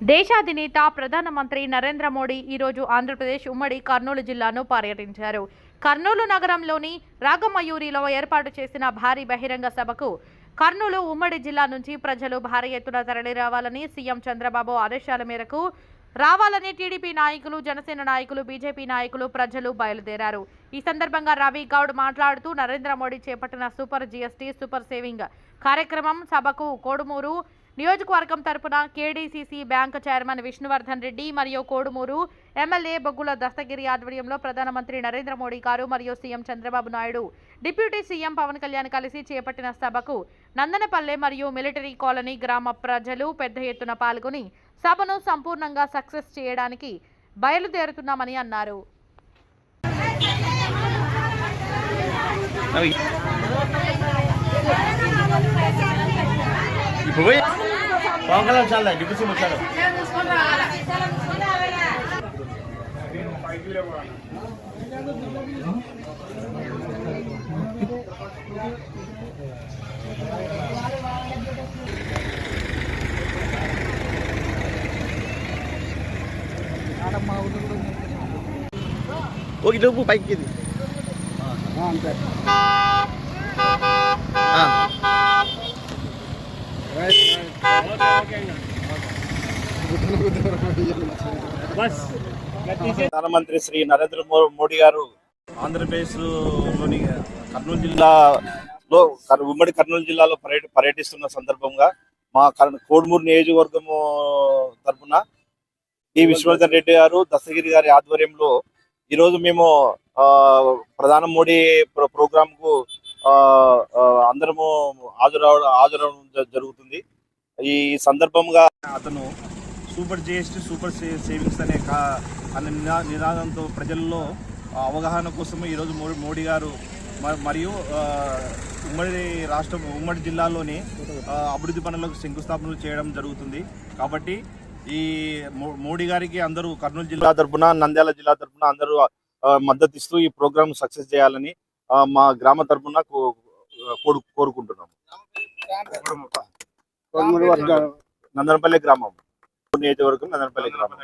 దేశాధినేత ప్రధానమంత్రి నరేంద్ర మోడీ ఈరోజు ఆంధ్రప్రదేశ్ ఉమ్మడి కర్నూలు జిల్లాను పర్యటించారు. కర్నూలు నగరంలోని రాగమయూరిలో ఏర్పాటు చేసిన భారీ బహిరంగ సభకు కర్నూలు ఉమ్మడి జిల్లా నుంచి ప్రజలు భారీ ఎత్తున తరలి రావాలని సీఎం చంద్రబాబు ఆదేశాల మేరకు రావాలని టీడీపీ నాయకులు జనసేన నాయకులు బీజేపీ నాయకులు ప్రజలు బయలుదేరారు. ఈ సందర్భంగా రవి గౌడ్ మాట్లాడుతూ నరేంద్ర మోడీ చేపట్టిన సూపర్ జీఎస్టీ సూపర్ సేవింగ్ కార్యక్రమం సభకు కోడుమూరు నియోజకవర్గం తరపున KDCC bank chairman Vishnuvardhan Reddy మరియు కోడుమూరు ఎమ్మెల్యే బొగ్గుల దస్తగిరి ఆధ్వర్యంలో ప్రధానమంత్రి నరేంద్ర మోడీ గారు మరియు CM Chandrababu Naidu deputy CM Pawan Kalyan కలిసి చేపట్టిన సభకు నందనపల్లె మరియు మిలిటరీ కాలనీ గ్రామ ప్రజలు పెద్ద ఎత్తున పాల్గొని సభను సంపూర్ణంగా సక్సెస్ చేయడానికి బయలుదేరుతున్నామని అన్నారు. ఇప్పుడు పవన్ కళ్యాణ్ చాలా డిప్యూటీ సీఎం వచ్చాడు ఓకే డబ్బు పైకి ఇది. ప్రధానమంత్రి శ్రీ నరేంద్ర మోడీ గారు ఆంధ్రప్రదేశ్లోని కర్నూలు జిల్లాలో కర్- ఉమ్మడి కర్నూలు జిల్లాలో పర్యట పర్యటిస్తున్న సందర్భంగా మా కర్- కోడుమూరు నియోజకవర్గము తరఫున టి విశ్వవర్ధన్ రెడ్డి గారు దశగిరి గారి ఆధ్వర్యంలో ఈరోజు మేము ఆ, ప్రధాని మోడీ ప్ర- ప్రోగ్రామ్కు ఆ, అందరము హాజరావడం హాజరవడం జరుగుతుంది. ఈ సందర్భంగా అతను సూపర్ జిఎస్టీ సూపర్ సేవింగ్స్ అనే కా అనే నినా- నినాదంతో ప్రజల్లో అవగాహన కోసం ఈరోజు మో- మోడీ గారు మరియు ఉమ్మడి రాష్ట్రం ఉమ్మడి జిల్లాలోని అభివృద్ధి పనులకు శంకుస్థాపనలు చేయడం జరుగుతుంది. కాబట్టి ఈ మోడీ గారికి అందరూ కర్నూలు జిల్లా తరపున నంద్యాల జిల్లా తరపున అందరూ మద్దతు ఇస్తూ ఈ ప్రోగ్రామ్ సక్సెస్ చేయాలని మా గ్రామ కోరు కోరుకుంటున్నాము. నందనపల్లి గ్రామం. నియోజకవర్గం నందనపల్లి గ్రామం